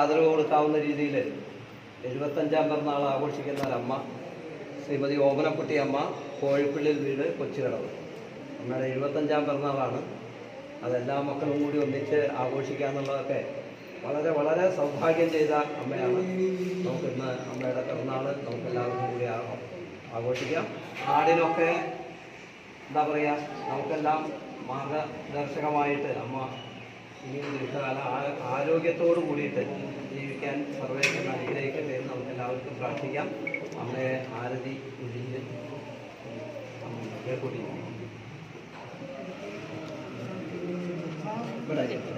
ആദരവ് കൊടുക്കാവുന്ന രീതിയിൽ എഴുപത്തഞ്ചാം പിറന്നാൾ ആഘോഷിക്കുന്ന ഒരമ്മ ശ്രീമതി ഓമനക്കുട്ടി അമ്മ കോഴിപ്പള്ളിയിൽ വീട് കൊച്ചുകടവ് അമ്മയുടെ എഴുപത്തഞ്ചാം പിറന്നാളാണ്. അതെല്ലാ മക്കളും കൂടി ഒന്നിച്ച് ആഘോഷിക്കുക എന്നുള്ളതൊക്കെ വളരെ വളരെ സൗഭാഗ്യം ചെയ്ത അമ്മയാണ്. നമുക്കിന്ന് അമ്മയുടെ പിറന്നാൾ നമുക്കെല്ലാവർക്കും കൂടി ആഘോഷിക്കാം. ആടിനൊക്കെ എന്താ പറയുക നമുക്കെല്ലാം മാർഗദർശകമായിട്ട് അമ്മ ഇനിയും ദീർഘകാല ആരോഗ്യത്തോടു കൂടിയിട്ട് ജീവിക്കാൻ സർവേശ്വരൻ അനുഗ്രഹിക്കട്ടെ എന്ന് നമുക്ക് എല്ലാവർക്കും പ്രാർത്ഥിക്കാം. അമ്മയെ ആരതി കൂടി. അമ്മയെ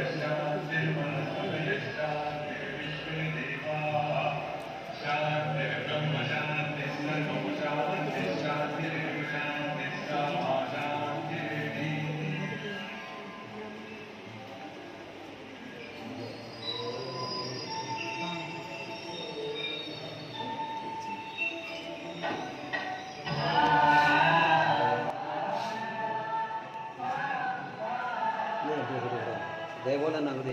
ದೇವೋನ ನಗರ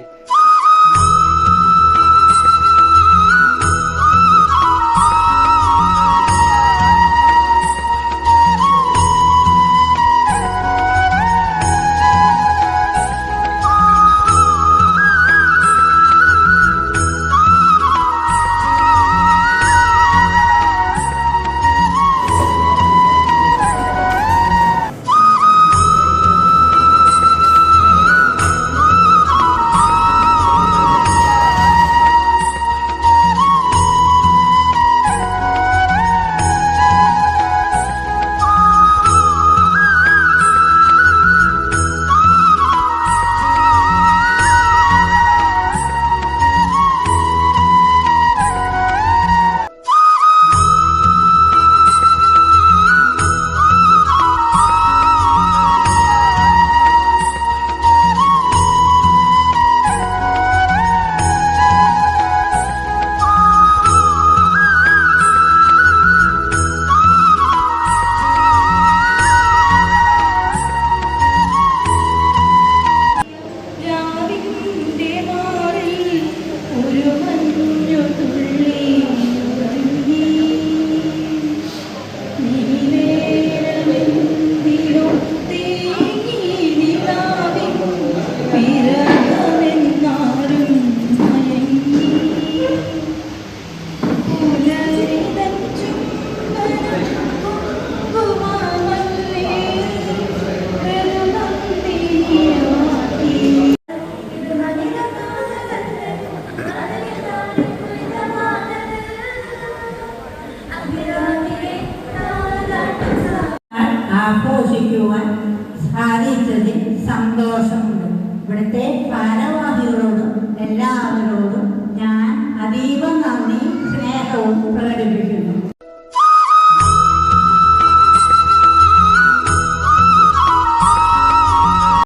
സാധിച്ചതിൽ സന്തോഷമുണ്ട്. ഇവിടുത്തെ ഭാരവാഹികളോടും എല്ലാവരോടും ഞാൻ അതീവ നന്ദി സ്നേഹവും പ്രകടിപ്പിക്കുന്നു.